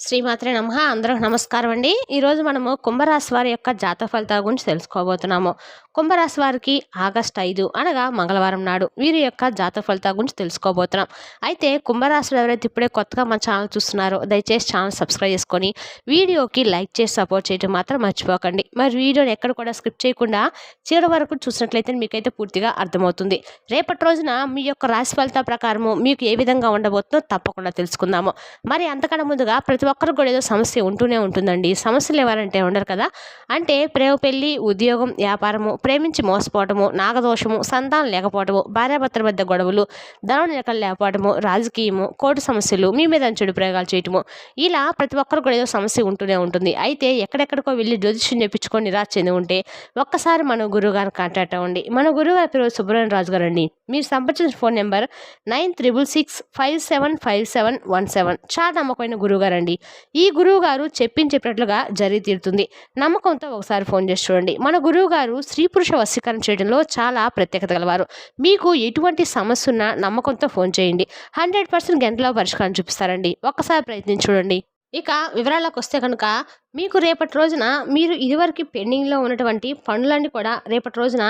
శ్రీమాత్రే నమ. అందరూ నమస్కారం అండి. ఈరోజు మనము కుంభరాశి వారి యొక్క జాతక ఫలితాల గురించి తెలుసుకోబోతున్నాము. కుంభరాశి వారికి ఆగస్ట్ ఐదు అనగా మంగళవారం నాడు వీరి యొక్క జాతక ఫలితాల గురించి తెలుసుకోబోతున్నాం. అయితే కుంభరాశిలో ఎవరైతే ఇప్పుడే కొత్తగా మన ఛానల్ చూస్తున్నారో దయచేసి ఛానల్ సబ్స్క్రైబ్ చేసుకొని వీడియోకి లైక్ చేసి సపోర్ట్ చేయడం మాత్రం మర్చిపోకండి. మరి వీడియోని ఎక్కడ కూడా స్క్రిప్ట్ చేయకుండా చివరి వరకు చూసినట్లయితే మీకైతే పూర్తిగా అర్థమవుతుంది. రేపటి రోజున మీ యొక్క రాశి ఫలితాల ప్రకారము మీకు ఏ విధంగా ఉండబోతుందో తప్పకుండా తెలుసుకుందాము. మరి అంతకన్నా ముందుగా ప్రతి ఒక్కరికి కూడా ఏదో సమస్య ఉంటూనే ఉంటుందండి. సమస్యలు ఎవరంటే ఉండరు కదా. అంటే ప్రేమ పెళ్ళి ఉద్యోగం వ్యాపారము ప్రేమించి మోసపోవటము నాగదోషము సంతానం లేకపోవటము భార్యాభర్తల మధ్య గొడవలు ధనం నిలకలు లేకపోవటము రాజకీయము కోర్టు సమస్యలు మీ మీద చెడు ప్రయోగాలు చేయటము ఇలా ప్రతి ఒక్కరు కూడా ఏదో సమస్య ఉంటూనే ఉంటుంది. అయితే ఎక్కడెక్కడికో వెళ్ళి జ్యోతిష్యం చెప్పించుకొని నిరాశ చెంది ఉంటే ఒక్కసారి మన గురువు గారిని కాంటాక్ట్ అవ్వండి. మన గురువు గారి పేరు సుబ్రహ్మణ్య రాజు గారు అండి. మీరు సంప్రదించిన phone number nine triple six five seven five seven one seven. చాలా నమ్మకమైన గురువు అండి. ఈ గురువు గారు చెప్పినట్లుగా జరిగి తీరుతుంది. నమ్మకంతో ఒకసారి ఫోన్ చేసి చూడండి. మన గురువు గారు స్త్రీ పురుష వశీకరణ చేయడంలో చాలా ప్రత్యేకత గలవారు. మీకు ఎటువంటి సమస్య ఉన్నా నమ్మకంతో ఫోన్ చేయండి. హండ్రెడ్ పర్సెంట్ గంటలో పరిష్కారం చూపిస్తారండి. ఒక్కసారి ప్రయత్నించి చూడండి. ఇక వివరాలకు వస్తే కనుక మీకు రేపటి రోజున మీరు ఇదివరకు పెండింగ్లో ఉన్నటువంటి పనులన్నీ కూడా రేపటి రోజున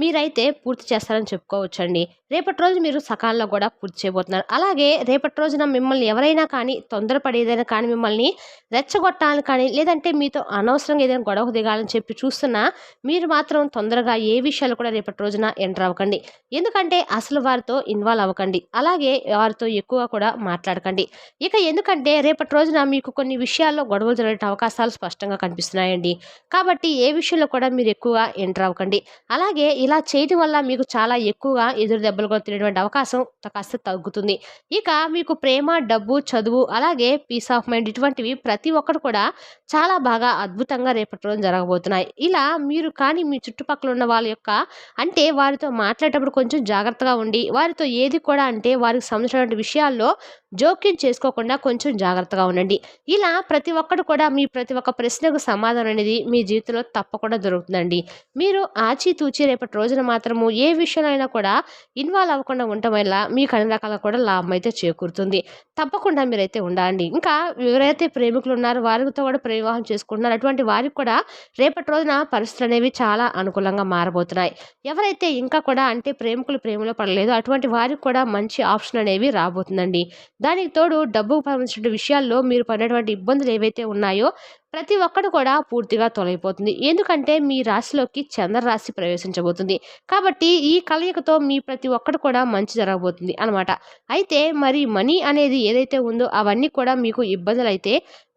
మీరైతే పూర్తి చేస్తారని చెప్పుకోవచ్చండి. రేపటి రోజు మీరు సకాలంలో కూడా పూర్తి చేయబోతున్నారు. అలాగే రేపటి రోజున మిమ్మల్ని ఎవరైనా కానీ తొందరపడేదైనా కానీ మిమ్మల్ని రెచ్చగొట్టాలని కానీ లేదంటే మీతో అనవసరంగా ఏదైనా గొడవ దిగాలని చెప్పి చూస్తున్నా మీరు మాత్రం తొందరగా ఏ విషయాలు కూడా రేపటి రోజున ఎంటర్ అవ్వకండి. ఎందుకంటే అసలు వారితో ఇన్వాల్వ్ అవ్వకండి. అలాగే వారితో ఎక్కువ కూడా మాట్లాడకండి. ఇక ఎందుకంటే రేపటి రోజున మీకు కొన్ని విషయాల్లో గొడవలు జరిగే అవకాశాలు స్పష్టంగా కనిపిస్తున్నాయండి. కాబట్టి ఏ విషయంలో కూడా మీరు ఎక్కువగా ఎంటర్ అవ్వకండి. అలాగే ఇలా చేయడం వల్ల మీకు చాలా ఎక్కువగా ఎదురు దెబ్బలు కూడా తినేటువంటి అవకాశం కాస్త తగ్గుతుంది. ఇక మీకు ప్రేమ డబ్బు చదువు అలాగే పీస్ ఆఫ్ మైండ్ ఇటువంటివి ప్రతి ఒక్కరు కూడా చాలా బాగా అద్భుతంగా రేపటి రోజు జరగబోతున్నాయి. ఇలా మీరు కానీ మీ చుట్టుపక్కల ఉన్న వాళ్ళ యొక్క అంటే వారితో మాట్లాడేటప్పుడు కొంచెం జాగ్రత్తగా ఉండి వారితో ఏది కూడా అంటే వారికి సంబంధించినటువంటి విషయాల్లో జోక్యం చేసుకోకుండా కొంచెం జాగ్రత్తగా ఉండండి. ఇలా ప్రతి ఒక్కరు కూడా మీ ప్రతి ప్రతి ఒక్క ప్రశ్నకు సమాధానం అనేది మీ జీవితంలో తప్పకుండా దొరుకుతుందండి. మీరు ఆచితూచి రేపటి రోజున మాత్రము ఏ విషయంలో కూడా ఇన్వాల్వ్ అవ్వకుండా ఉండటం వల్ల మీకు అన్ని రకాల కూడా లాభం అయితే చేకూరుతుంది. తప్పకుండా మీరైతే ఉండండి ఇంకా ఎవరైతే ప్రేమికులు ఉన్నారో వారితో కూడా వివాహం చేసుకుంటున్నారు అటువంటి వారికి కూడా రేపటి రోజున పరిస్థితులు అనేవి చాలా అనుకూలంగా మారబోతున్నాయి. ఎవరైతే ఇంకా కూడా అంటే ప్రేమికులు ప్రేమలో పడలేదు అటువంటి వారికి కూడా మంచి ఆప్షన్ అనేవి రాబోతుందండి. దానికి తోడు డబ్బుకు సంబంధించిన విషయాల్లో మీరు పడినటువంటి ఇబ్బందులు ఏవైతే ఉన్నాయో ప్రతి ఒక్కడు కూడా పూర్తిగా తొలగిపోతుంది. ఎందుకంటే మీ రాశిలోకి చంద్రరాశి ప్రవేశించబోతుంది. కాబట్టి ఈ కలయికతో మీ ప్రతి ఒక్కడు కూడా మంచి జరగబోతుంది అనమాట అయితే మరి మనీ అనేది ఏదైతే ఉందో అవన్నీ కూడా మీకు ఇబ్బందులు అయితే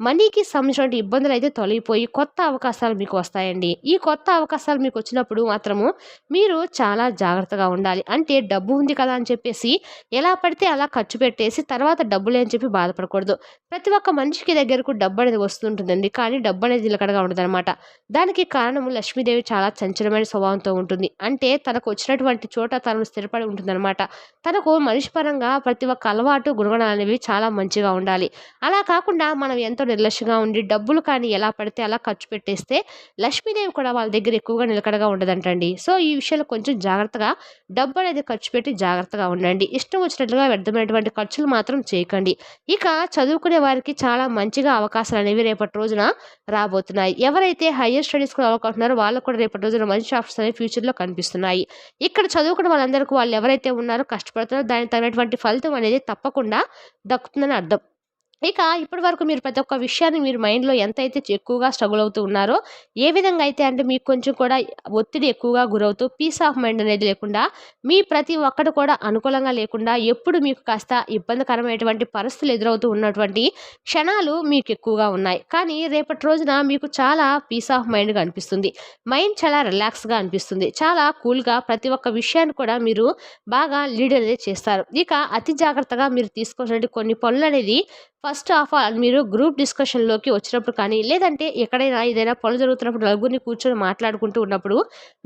మనీకి సంబంధించిన ఇబ్బందులు అయితే తొలగిపోయి కొత్త అవకాశాలు మీకు వస్తాయండి. ఈ కొత్త అవకాశాలు మీకు వచ్చినప్పుడు మాత్రము మీరు చాలా జాగ్రత్తగా ఉండాలి. అంటే డబ్బు ఉంది కదా అని చెప్పేసి ఎలా పడితే అలా ఖర్చు పెట్టేసి తర్వాత డబ్బులే అని చెప్పి బాధపడకూడదు. ప్రతి ఒక్క మనిషికి దగ్గరకు డబ్బు అనేది వస్తుంటుందండి కానీ డబ్బు అనేది నిలకడగా ఉండదన్నమాట. దానికి కారణము లక్ష్మీదేవి చాలా చంచలమైన స్వభావంతో ఉంటుంది. అంటే తనకు వచ్చినటువంటి చోట తను స్థిరపడి ఉంటుందన్నమాట. తనకు మనిషి పరంగా ప్రతి ఒక్క అలవాటు గుణగణాలు అనేవి చాలా మంచిగా ఉండాలి. అలా కాకుండా మనం ఎంతో నిర్లక్ష్యంగా ఉండి డబ్బులు కానీ ఎలా పడితే అలా ఖర్చు పెట్టేస్తే లక్ష్మీదేవి కూడా వాళ్ళ దగ్గర ఎక్కువగా నిలకడగా ఉండదంటండి. సో ఈ విషయంలో కొంచెం జాగ్రత్తగా డబ్బు అనేది ఖర్చు పెట్టి జాగ్రత్తగా ఉండండి. ఇష్టం వచ్చినట్లుగా వ్యర్థమైనటువంటి ఖర్చులు మాత్రం చేయకండి. ఇక చదువుకునే వారికి చాలా మంచిగా అవకాశాలు అనేవి రేపటి రోజున రాబోతున్నాయి. ఎవరైతే హయ్యర్ స్టడీస్కి అవ్వకుంటున్నారో వాళ్ళకు కూడా రేపటి రోజున మంచి ఆఫర్స్ అనేవి ఫ్యూచర్లో కనిపిస్తున్నాయి. ఇక్కడ చదువుకున్న వాళ్ళందరికీ వాళ్ళు ఎవరైతే ఉన్నారో కష్టపడుతున్నారో దానికి తగినటువంటి ఫలితం అనేది తప్పకుండా దక్కుతుందని అర్థం. ఇక ఇప్పటి వరకు మీరు ప్రతి ఒక్క విషయాన్ని మీరు మైండ్లో ఎంత అయితే ఎక్కువగా స్ట్రగుల్ అవుతూ ఉన్నారో ఏ విధంగా అయితే అంటే మీకు కొంచెం కూడా ఒత్తిడి ఎక్కువగా గురవుతూ పీస్ ఆఫ్ మైండ్ అనేది లేకుండా మీ ప్రతి ఒక్కటి కూడా అనుకూలంగా లేకుండా ఎప్పుడు మీకు కాస్త ఇబ్బందికరమైనటువంటి పరిస్థితులు ఎదురవుతూ ఉన్నటువంటి క్షణాలు మీకు ఎక్కువగా ఉన్నాయి. కానీ రేపటి రోజున మీకు చాలా పీస్ ఆఫ్ మైండ్గా అనిపిస్తుంది మైండ్ చాలా రిలాక్స్గా అనిపిస్తుంది. చాలా కూల్గా ప్రతి ఒక్క విషయాన్ని కూడా మీరు బాగా లీడ్ అనేది చేస్తారు. ఇక అతి జాగ్రత్తగా మీరు తీసుకోవాల్సిన కొన్ని పనులు అనేది ఫస్ట్ ఆఫ్ ఆల్ మీరు గ్రూప్ డిస్కషన్లోకి వచ్చినప్పుడు కానీ లేదంటే ఎక్కడైనా ఏదైనా పనులు జరుగుతున్నప్పుడు నలుగురిని కూర్చొని మాట్లాడుకుంటూ ఉన్నప్పుడు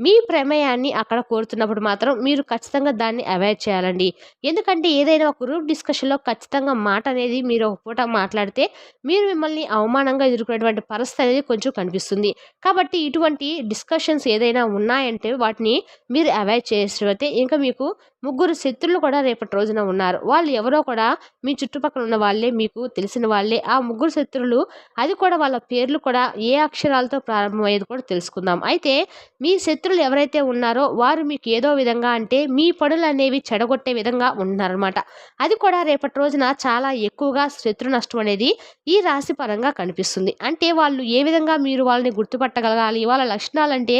మీ ప్రమేయాన్ని అక్కడ కోరుతున్నప్పుడు మాత్రం మీరు ఖచ్చితంగా దాన్ని అవాయిడ్ చేయాలండి. ఎందుకంటే ఏదైనా ఒక గ్రూప్ డిస్కషన్లో ఖచ్చితంగా మాట అనేది మీరు ఒక పూట మాట్లాడితే మీరు మిమ్మల్ని అవమానంగా ఎదుర్కొనేటువంటి పరిస్థితి అనేది కొంచెం కనిపిస్తుంది. కాబట్టి ఇటువంటి డిస్కషన్స్ ఏదైనా ఉన్నాయంటే వాటిని మీరు అవాయిడ్ చేసినట్లయితే ఇంకా మీకు ముగ్గురు శత్రులు కూడా రేపటి రోజున ఉన్నారు. వాళ్ళు ఎవరో కూడా మీ చుట్టుపక్కల ఉన్న వాళ్ళే మీకు తెలిసిన వాళ్ళే. ఆ ముగ్గురు శత్రులు అది కూడా వాళ్ళ పేర్లు కూడా ఏ అక్షరాలతో ప్రారంభమయ్యేది కూడా తెలుసుకుందాం. అయితే మీ శత్రులు ఎవరైతే ఉన్నారో వారు మీకు ఏదో విధంగా అంటే మీ పనులు అనేవి చెడగొట్టే విధంగా ఉన్నారనమాట అది కూడా రేపటి రోజున చాలా ఎక్కువగా శత్రు నష్టం అనేది ఈ రాశి పరంగా కనిపిస్తుంది. అంటే వాళ్ళు ఏ విధంగా మీరు వాళ్ళని గుర్తుపట్టగలగాలి వాళ్ళ లక్షణాలు అంటే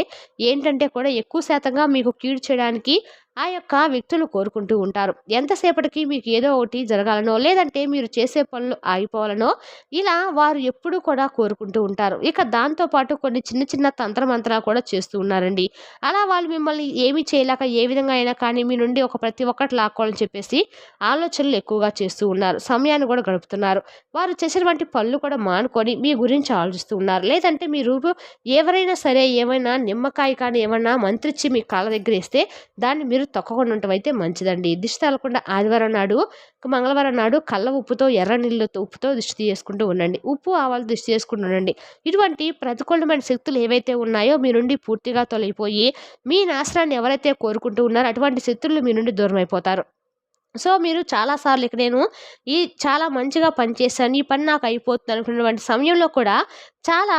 ఏంటంటే కూడా ఎక్కువ శాతంగా మీకు కీడు చేయడానికి ఆ యొక్క వ్యక్తులు కోరుకుంటూ ఉంటారు. ఎంతసేపటికి మీకు ఏదో ఒకటి జరగాలనో లేదంటే మీరు చేసే పనులు ఆగిపోవాలనో ఇలా వారు ఎప్పుడూ కూడా కోరుకుంటూ ఉంటారు. ఇక దాంతోపాటు కొన్ని చిన్న చిన్న తంత్రమంత్రాలు కూడా చేస్తూ ఉన్నారండి. అలా వాళ్ళు మిమ్మల్ని ఏమి చేయలేక ఏ విధంగా అయినా కానీ మీ నుండి ఒక ప్రతి ఒక్కటి లాక్కోవాలని చెప్పేసి ఆలోచనలు ఎక్కువగా చేస్తూ ఉన్నారు. సమయాన్ని కూడా గడుపుతున్నారు. వారు చేసినటువంటి పనులు కూడా మానుకొని మీ గురించి ఆలోచిస్తూ ఉన్నారు. లేదంటే మీరు ఎవరైనా సరే ఏమైనా నిమ్మకాయ కానీ ఏమైనా మంత్రిచ్చి మీ కాళ్ళ దగ్గర వేస్తే దాన్ని మీరు తొక్కకుండా ఉండటం అయితే మంచిదండి. దిష్టి తగలకుండా ఆదివారం నాడు మంగళవారం నాడు కళ్ళ ఉప్పుతో ఎర్ర నీళ్ళతో ఉప్పుతో దిష్టి చేసుకుంటూ ఉండండి. ఉప్పు ఆవాలు దిష్టి చేసుకుంటూ ఉండండి. ఇటువంటి ప్రతికూలమైన శక్తులు ఏవైతే ఉన్నాయో మీ నుండి పూర్తిగా తొలగిపోయి మీ నాశనాన్ని ఎవరైతే కోరుకుంటూ ఉన్నారో అటువంటి శక్తులు మీ నుండి దూరం అయిపోతారు సో మీరు చాలాసార్లు ఇక్కడ నేను ఈ చాలా మంచిగా పనిచేశాను ఈ పని నాకు అయిపోతుంది అనుకున్నటువంటి సమయంలో కూడా చాలా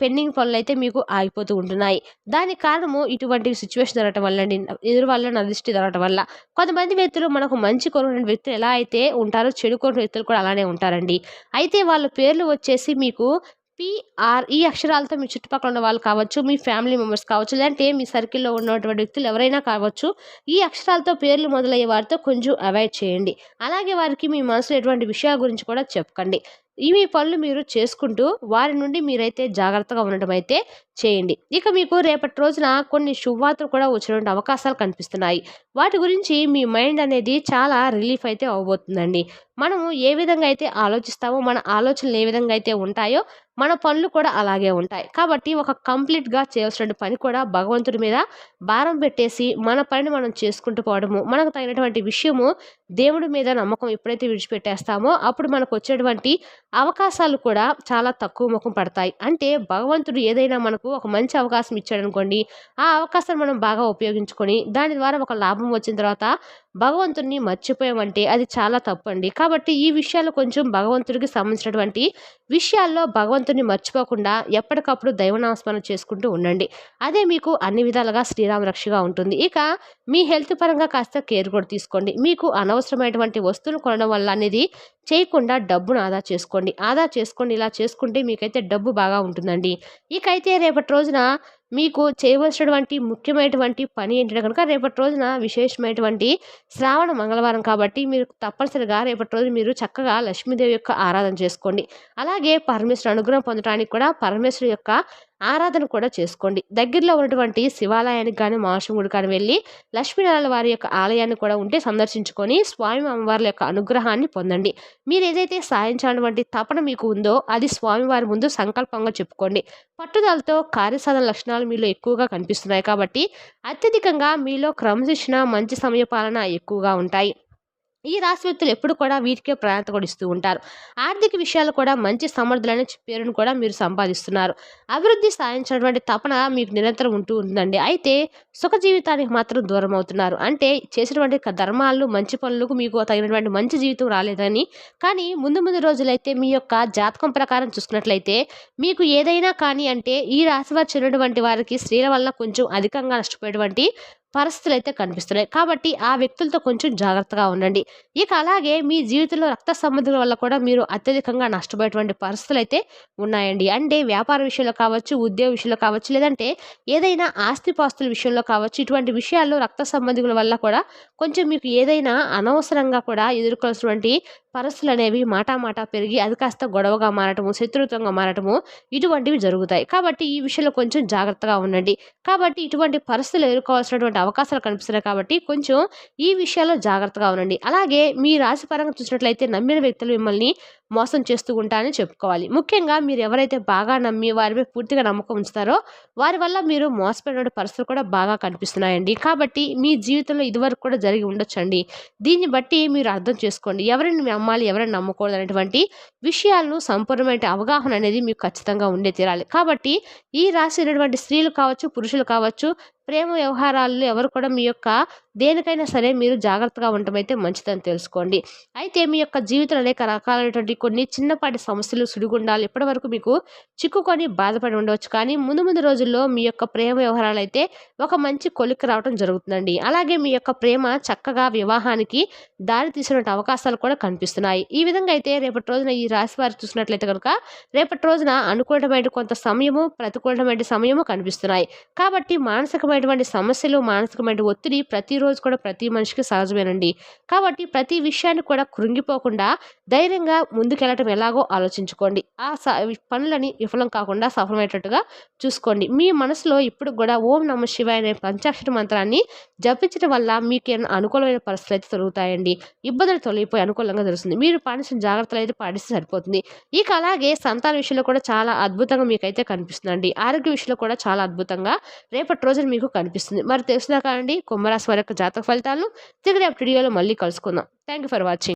పెండింగ్ పనులు అయితే మీకు ఆగిపోతూ ఉంటున్నాయి. దానికి కారణము ఇటువంటి సిచ్యువేషన్ జరగటం వల్ల అండి ఎదురు వల్ల నా దృష్టి జరగటం వల్ల. కొంతమంది వ్యక్తులు మనకు మంచి కోరుకునే వ్యక్తులు ఎలా అయితే ఉంటారో చెడు వ్యక్తులు కూడా అలానే ఉంటారండి. అయితే వాళ్ళ పేర్లు వచ్చేసి మీకు పిఆర్ ఈ అక్షరాలతో మీ చుట్టుపక్కల ఉన్న వాళ్ళు కావచ్చు మీ ఫ్యామిలీ మెంబర్స్ కావచ్చు లేదంటే మీ సర్కిల్లో ఉన్నటువంటి వ్యక్తులు ఎవరైనా కావచ్చు ఈ అక్షరాలతో పేర్లు మొదలయ్యే వారితో కొంచెం అవాయిడ్ చేయండి. అలాగే వారికి మీ మనసులో ఎటువంటి విషయాల గురించి కూడా చెప్పకండి. ఇవి పనులు మీరు చేసుకుంటూ వారి నుండి మీరైతే జాగ్రత్తగా ఉండటం అయితే చేయండి. ఇక మీకు రేపటి రోజున కొన్ని శుభవార్తలు కూడా వచ్చినటువంటి అవకాశాలు కనిపిస్తున్నాయి. వాటి గురించి మీ మైండ్ అనేది చాలా రిలీఫ్ అయితే అవబోతుందండి మనము ఏ విధంగా అయితే ఆలోచిస్తామో మన ఆలోచనలు ఏ విధంగా అయితే ఉంటాయో మన పనులు కూడా అలాగే ఉంటాయి. కాబట్టి ఒక కంప్లీట్గా చేయాల్సిన పని కూడా భగవంతుడి మీద భారం పెట్టేసి మన పనిని మనం చేసుకుంటూ పోవడము మనకు తగినటువంటి విషయము దేవుడి మీద నమ్మకం ఎప్పుడైతే విడిచిపెట్టేస్తామో అప్పుడు మనకు వచ్చేటువంటి అవకాశాలు కూడా చాలా తక్కువ ముఖం పడతాయి. అంటే భగవంతుడు ఏదైనా మనకు ఒక మంచి అవకాశం ఇచ్చాడు అనుకోండి ఆ అవకాశాన్ని మనం బాగా ఉపయోగించుకొని దాని ద్వారా ఒక లాభం వచ్చిన తర్వాత భగవంతుడిని మర్చిపోయామంటే అది చాలా తప్పు అండి కాబట్టి ఈ విషయాలు కొంచెం భగవంతుడికి సంబంధించినటువంటి విషయాల్లో భగవంతుడిని మర్చిపోకుండా ఎప్పటికప్పుడు దైవనామస్మరణ చేసుకుంటూ ఉండండి. అదే మీకు అన్ని విధాలుగా శ్రీరామ రక్షగా ఉంటుంది. ఇక మీ హెల్త్ పరంగా కాస్త కేర్ కూడా తీసుకోండి. మీకు అనవసరమైనటువంటి వస్తువులు కొనడం వల్ల అనేది చేయకుండా డబ్బును ఆదా చేసుకోండి. ఆదా చేసుకోండి. ఇలా చేసుకుంటే మీకైతే డబ్బు బాగా ఉంటుందండి. ఇకైతే రేపటి రోజున మీకు చేయవలసినటువంటి ముఖ్యమైనటువంటి పని ఏంటంటే కనుక రేపటి రోజున విశేషమైనటువంటి శ్రావణ మంగళవారం కాబట్టి మీరు తప్పనిసరిగా రేపటి రోజు మీరు చక్కగా లక్ష్మీదేవి యొక్క ఆరాధన చేసుకోండి. అలాగే పరమేశ్వరు అనుగ్రహం పొందడానికి కూడా పరమేశ్వరు యొక్క ఆరాధన కూడా చేసుకోండి. దగ్గరలో ఉన్నటువంటి శివాలయానికి కానీ గుడి కానీ వెళ్ళి లక్ష్మీనారాయణ వారి యొక్క ఆలయాన్ని కూడా ఉంటే సందర్శించుకొని స్వామి అమ్మవారి యొక్క అనుగ్రహాన్ని పొందండి. మీరు ఏదైతే సాధించాలన్నటువంటి తపన మీకు ఉందో అది స్వామివారి ముందు సంకల్పంగా చెప్పుకోండి. పట్టుదలతో కార్యసాధన లక్షణాలు మీలో ఎక్కువగా కనిపిస్తున్నాయి కాబట్టి అత్యధికంగా మీలో క్రమశిక్షణ మంచి సమయపాలన ఎక్కువగా ఉంటాయి. ఈ రాశి వ్యక్తులు ఎప్పుడు కూడా వీటికే ప్రాధాన్యత కూడా ఇస్తూ ఉంటారు. ఆర్థిక విషయాలు కూడా మంచి సమర్థులనే పేరును కూడా మీరు సంపాదిస్తున్నారు. అభివృద్ధి సాధించినటువంటి తపన మీకు నిరంతరం ఉంటూ ఉంటుందండి అయితే సుఖ జీవితానికి మాత్రం దూరం అవుతున్నారు. అంటే చేసినటువంటి ధర్మాలు మంచి పనులకు మీకు తగినటువంటి మంచి జీవితం రాలేదని. కానీ ముందు ముందు రోజులైతే మీ యొక్క జాతకం ప్రకారం చూసుకున్నట్లయితే మీకు ఏదైనా కానీ అంటే ఈ రాశి వారు చెందినటువంటి వారికి స్త్రీల వల్ల కొంచెం అధికంగా నష్టపోయేటువంటి పరిస్థితులు అయితే కనిపిస్తున్నాయి. కాబట్టి ఆ వ్యక్తులతో కొంచెం జాగ్రత్తగా ఉండండి. ఇక అలాగే మీ జీవితంలో రక్త సంబంధుల వల్ల కూడా మీరు అత్యధికంగా నష్టపోయేటువంటి పరిస్థితులు అయితే ఉన్నాయండి. అంటే వ్యాపార విషయంలో కావచ్చు ఉద్యోగ విషయంలో కావచ్చు లేదంటే ఏదైనా ఆస్తిపాస్తుల విషయంలో కావచ్చు ఇటువంటి విషయాల్లో రక్త సంబంధికుల వల్ల కూడా కొంచెం మీకు ఏదైనా అనవసరంగా కూడా ఎదుర్కోవాల్సినటువంటి పరస్సులు అనేవి మాటామాట పెరిగి అది కాస్త గొడవగా మారటము శత్రుత్వంగా మారటము ఇటువంటివి జరుగుతాయి. కాబట్టి ఈ విషయంలో కొంచెం జాగ్రత్తగా ఉండండి. కాబట్టి ఇటువంటి పరిస్థితులు ఎదుర్కోవాల్సినటువంటి అవకాశాలు కనిపిస్తున్నాయి కాబట్టి కొంచెం ఈ విషయాల్లో జాగ్రత్తగా ఉండండి. అలాగే మీ రాశి పరంగా చూసినట్లయితే నమ్మిన వ్యక్తులు మిమ్మల్ని మోసం చేస్తూ ఉంటారని చెప్పుకోవాలి. ముఖ్యంగా మీరు ఎవరైతే బాగా నమ్మి వారిపై పూర్తిగా నమ్మకం ఉంచుతారో వారి వల్ల మీరు మోసపోయిన పరిస్థితులు కూడా బాగా కనిపిస్తున్నాయండి. కాబట్టి మీ జీవితంలో ఇదివరకు కూడా జరిగి ఉండొచ్చండి. దీన్ని బట్టి మీరు అర్థం చేసుకోండి. ఎవరిని నమ్మాలి ఎవరిని నమ్మకూడదు అనేటువంటి విషయాలను సంపూర్ణమైన అవగాహన అనేది మీకు ఖచ్చితంగా ఉండే తీరాలి. కాబట్టి ఈ రాసినటువంటి స్త్రీలు కావచ్చు పురుషులు కావచ్చు ప్రేమ వ్యవహారాల్లో ఎవరు కూడా మీ యొక్క దేనికైనా సరే మీరు జాగ్రత్తగా ఉండటం అయితే మంచిదని తెలుసుకోండి. అయితే మీ యొక్క జీవితంలో అనేక రకాలైనటువంటి కొన్ని చిన్నపాటి సమస్యలు సుడిగుండాలు ఇప్పటివరకు మీకు చిక్కుకొని బాధపడి ఉండవచ్చు. కానీ ముందు ముందు రోజుల్లో మీ యొక్క ప్రేమ వ్యవహారాలు అయితే ఒక మంచి కొలిక్కి రావడం జరుగుతుందండి. అలాగే మీ యొక్క ప్రేమ చక్కగా వివాహానికి దారి తీసినటువంటి అవకాశాలు కూడా కనిపిస్తున్నాయి. ఈ విధంగా అయితే రేపటి రోజున ఈ రాశి వారు చూసినట్లయితే కనుక రేపటి రోజున అనుకూలమైన కొంత సమయము ప్రతికూలమైన సమయము కనిపిస్తున్నాయి. కాబట్టి మానసికమైనటువంటి సమస్యలు మానసికమైన ఒత్తిడి ఈరోజు కూడా ప్రతి మనిషికి సహజమేనండి. కాబట్టి ప్రతి విషయాన్ని కూడా కృంగిపోకుండా ధైర్యంగా ముందుకెళ్ళటం ఎలాగో ఆలోచించుకోండి. ఆ పనులని విఫలం కాకుండా సఫలమయ్యేటట్టుగా చూసుకోండి. మీ మనసులో ఇప్పుడు కూడా ఓం నమ శివాయ అనే పంచాక్షర మంత్రాన్ని జపించడం వల్ల మీకు అనుకూలమైన పరిస్థితులు అయితే తొలుగుతాయండి. ఇబ్బందులు తొలగిపోయి అనుకూలంగా తెలుస్తుంది. మీరు పాటించిన జాగ్రత్తలు అయితే పాటిస్తే సరిపోతుంది. ఇక అలాగే సంతాన విషయంలో కూడా చాలా అద్భుతంగా మీకైతే కనిపిస్తుందండి. ఆరోగ్య విషయంలో కూడా చాలా అద్భుతంగా రేపటి రోజున మీకు కనిపిస్తుంది. మరి తెలిసినా కానండి కుంభరాశి వారి యొక్క జాతక ఫలితాలను తిరిగి రేపు వీడియోలో మళ్ళీ కలుసుకుందాం. Thank you for watching